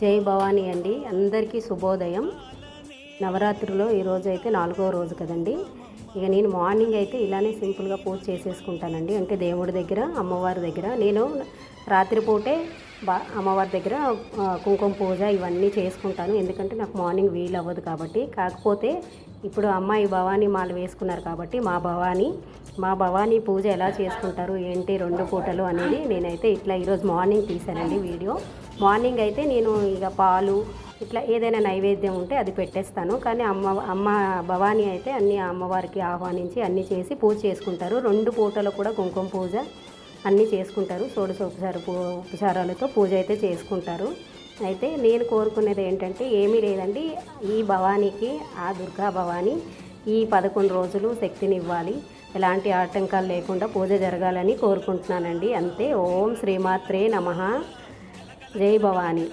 జై భవానీ అండి. అందరికీ శుభోదయం. నవరాత్రిలో ఈరోజు అయితే నాలుగో రోజు కదండి. ఇక నేను మార్నింగ్ అయితే ఇలానే సింపుల్గా పూజ చేసేసుకుంటానండి. అంటే దేవుడి దగ్గర అమ్మవారి దగ్గర. నేను రాత్రిపూటే బా అమ్మవారి దగ్గర కుంకుమ పూజ ఇవన్నీ చేసుకుంటాను. ఎందుకంటే నాకు మార్నింగ్ వీలు అవ్వదు కాబట్టి. కాకపోతే ఇప్పుడు అమ్మాయి భవానీ మాల వేసుకున్నారు కాబట్టి మా భవానీ మా భవానీ పూజ ఎలా చేసుకుంటారు ఏంటి రెండు పూటలు అనేది నేనైతే ఇట్లా ఈరోజు మార్నింగ్ తీశానండి వీడియో. మార్నింగ్ అయితే నేను ఇక పాలు ఇట్లా ఏదైనా నైవేద్యం ఉంటే అది పెట్టేస్తాను. కానీ అమ్మ అమ్మ భవానీ అయితే అన్ని అమ్మవారికి ఆహ్వానించి అన్నీ చేసి పూజ చేసుకుంటారు. రెండు పూటలు కూడా కుంకుమ పూజ అన్నీ చేసుకుంటారు. షోడశ ఉపచార పూ ఉపచారాలతో పూజ అయితే చేసుకుంటారు. అయితే నేను కోరుకునేది ఏంటంటే ఏమీ లేదండి ఈ భవానీకి ఆ దుర్గా భవానీ ఈ పదకొండు రోజులు శక్తిని ఇవ్వాలి ఎలాంటి ఆటంకాలు లేకుండా పూజ జరగాలని కోరుకుంటున్నానండి. అంతే. ఓం శ్రీమాత్రే నమః. జై భవానీ.